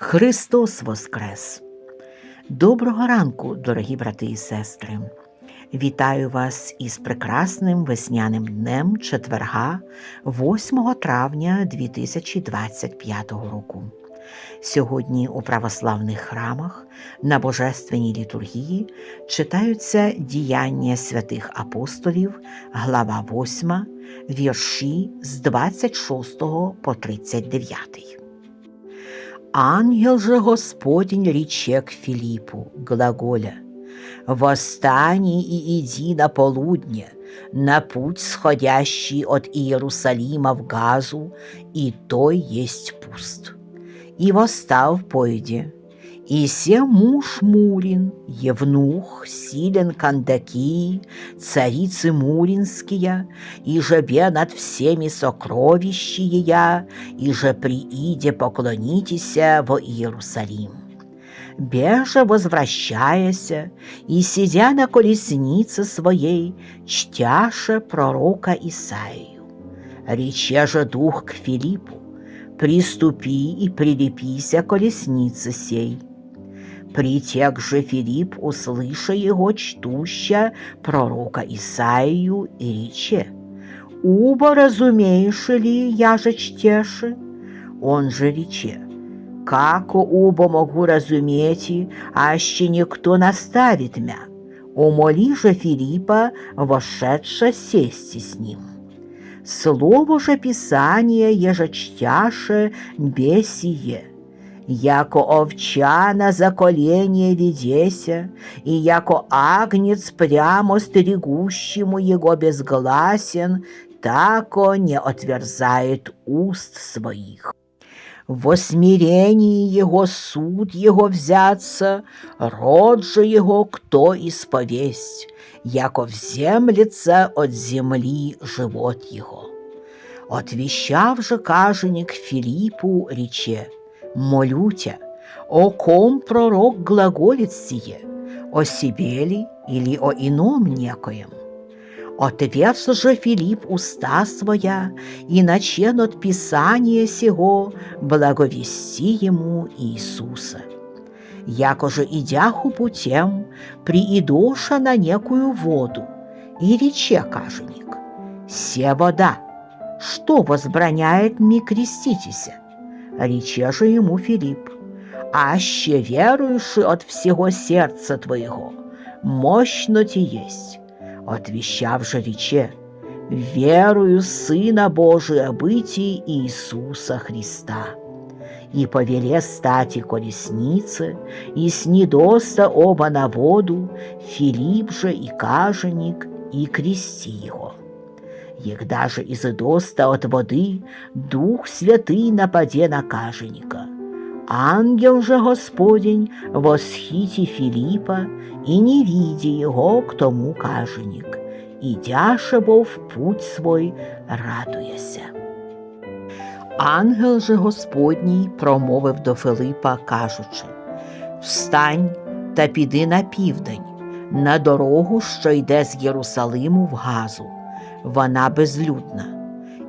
Христос Воскрес! Доброго ранку, дорогі брати і сестри! Вітаю вас із прекрасним весняним днем четверга, 8 травня 2025 року. Сьогодні у православних храмах на Божественній літургії читаються діяння святих апостолів, глава 8, вірші з 26 по 39. Ангел же Господень рече к Филиппу, глаголя, «Восстань и иди на полудне, на путь, сходящий от Иерусалима в Газу, и той есть пуст». И восстав пойде, и се муж Мурин, Евнух, силен Кандакии, царицы Муринские, и же бе над всеми сокровищия я, и же прииде поклонитеся во Иерусалим. Беже возвращаяся, и сидя на колеснице своей, чтяше пророка Исаию. Рече же дух к Филиппу, приступи и прилепися колеснице сей. Притек же Филипп, услыша его чтуща пророка Исаию, и рече, «Уба разумеешь ли, я же чтеши?» Он же рече, «Како убо могу разуметь, аще никто наставит мя?» Умоли же Филиппа, вошедша сесть с ним. Слово же Писания ежечтяше бесие, яко овча на заколение ведеся, и яко агнец прямо стерегущему его безгласен, тако не отверзает уст своих. В смирении его суд его взяться, род же его кто исповесть, яко вземлется от земли живот его. Отвещав же каженик Филиппу рече, молютя, о ком пророк глаголит сие, о себе ли или о ином некоем? Отверз же Филипп уста своя, и начен от Писания сего благовести ему Иисуса. Яко же идяху путем, приидоша на некую воду, и рече каженик, «Се вода, что возбраняет ми креститеся?» речеже же ему Филипп, аще веруешь от всего сердца твоего, мощно ті есть. отвіщав же рече, верую Сына Божия бытии Иисуса Христа. И по веле стати колесницы, и с недоста оба на воду, Филипп же и каженик, и крести его. Егда же изыдоста от воды Дух Святый нападе на каженика. Ангел же Господень восхити Филиппа, и не види его к тому каженик, идяше бо в путь свой радуяся. Ангел же Господній промовив до Филипа, кажучи Встань та піди на південь, на дорогу, що йде з Єрусалиму в Газу, вона безлюдна.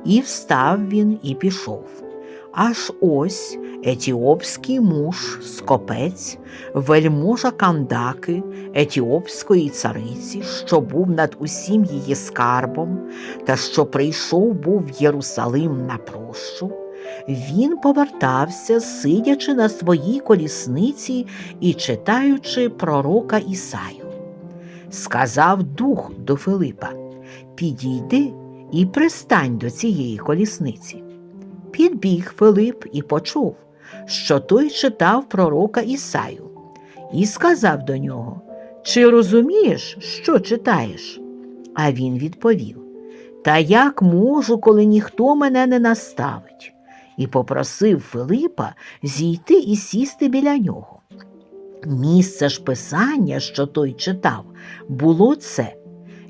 І встав він і пішов. Аж ось етіопський муж, скопець, вельможа Кандаки, етіопської цариці, що був над усім її скарбом, та що прийшов був в Єрусалим на прощу, він повертався, сидячи на своїй колісниці і читаючи пророка Ісаю. Сказав дух до Филипа: Підійди і пристань до цієї колісниці. Підбіг Филип і почув, що той читав пророка Ісаю, і сказав до нього: Чи розумієш, що читаєш? А він відповів: Та як можу, коли ніхто мене не наставить? І попросив Филипа зійти і сісти біля нього. Місце ж писання, що той читав, було це.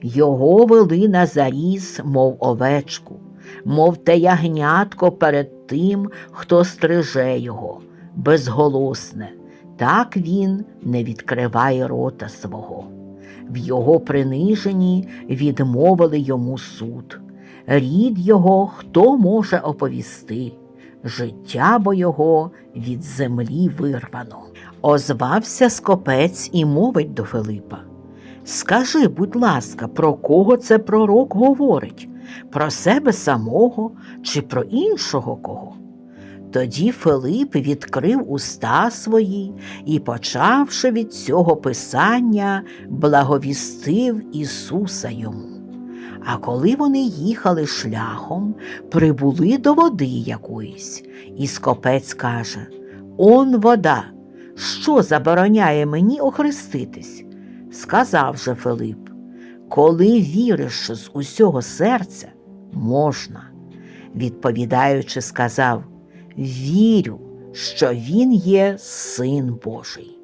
Його вели на заріз, мов овечку, мов те ягнятко перед тим, хто стриже його, безголосне, так він не відкриває рота свого. В його приниженні відмовили йому суд. Рід його хто може оповісти, життя бо його від землі вирвано. Озвався скопець і мовить до Филипа. Скажи, будь ласка, про кого це пророк говорить? Про себе самого чи про іншого кого? Тоді Филип відкрив уста свої і, почавши від цього писання, благовістив Ісуса йому. А коли вони їхали шляхом, прибули до води якоїсь, і скопець каже Он вода, що забороняє мені охреститись? Сказав же Филип, коли віриш з усього серця, можна. Відповідаючи, сказав Вірю, що він є син Божий.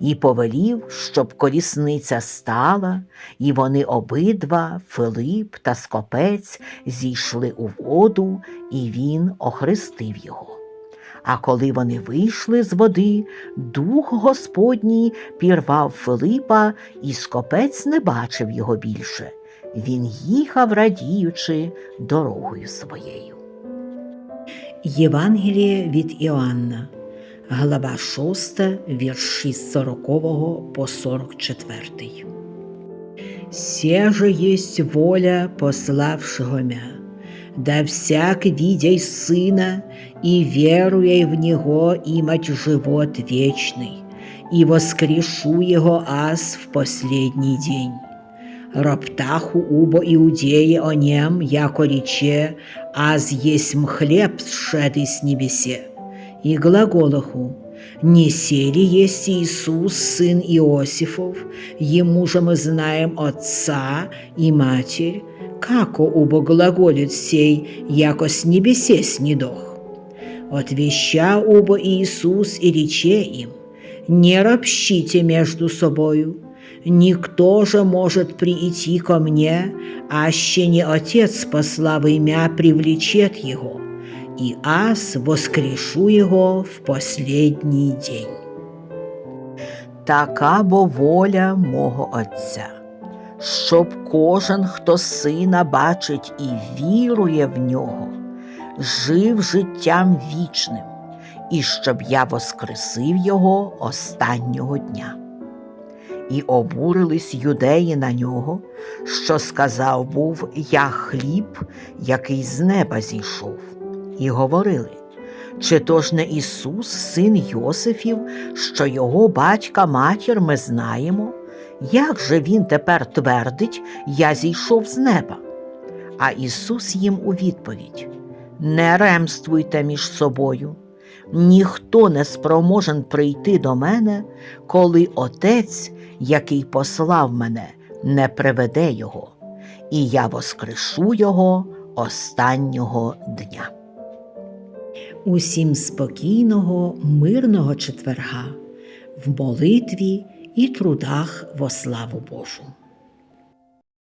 І повелів, щоб колісниця стала, і вони обидва, Филип та Скопець, зійшли у воду, і він охрестив його. А коли вони вийшли з води, дух Господній пірвав Филипа, і скопець не бачив його більше. Він їхав, радіючи дорогою своєю. Євангеліє від Іоанна, глава 6, вірші з 40 по 44. Се же есть воля пославшего мя, да всяк, видяй Сына и веруя в Него, имать живот вечный, и воскрешу Его аз в последний день. Роптаху убо иудеи о нем, яко рече, аз есмь хлеб сшедый с небесе. И глаголаху, не сели есть Иисус, сын Иосифов, ему же мы знаем отца и матерь, како убо сей, яко с небесе снидох. Отвеща убо Иисус и рече им, не ропщите между собою, Никто же может прийти ко мне, аще не Отец, послав имя, привлечет его, и аз воскрешу его в последний день. Така бо воля мого Отця, щоб кожен, хто сина бачить і вірує в нього, жив життям вічним, і щоб я воскресив його останнього дня. І обурились юдеї на нього, що сказав був я хліб, який з неба зійшов, і говорили, чи то ж не Ісус, син Йосифів, що його батька матір ми знаємо, як же він тепер твердить, я зійшов з неба? А Ісус їм у відповідь: Не ремствуйте між собою. Ніхто не спроможен прийти до мене, коли Отець, який послав мене, не приведе його, і я воскрешу його останнього дня. Усім спокійного, мирного четверга в молитві і трудах во славу Божу.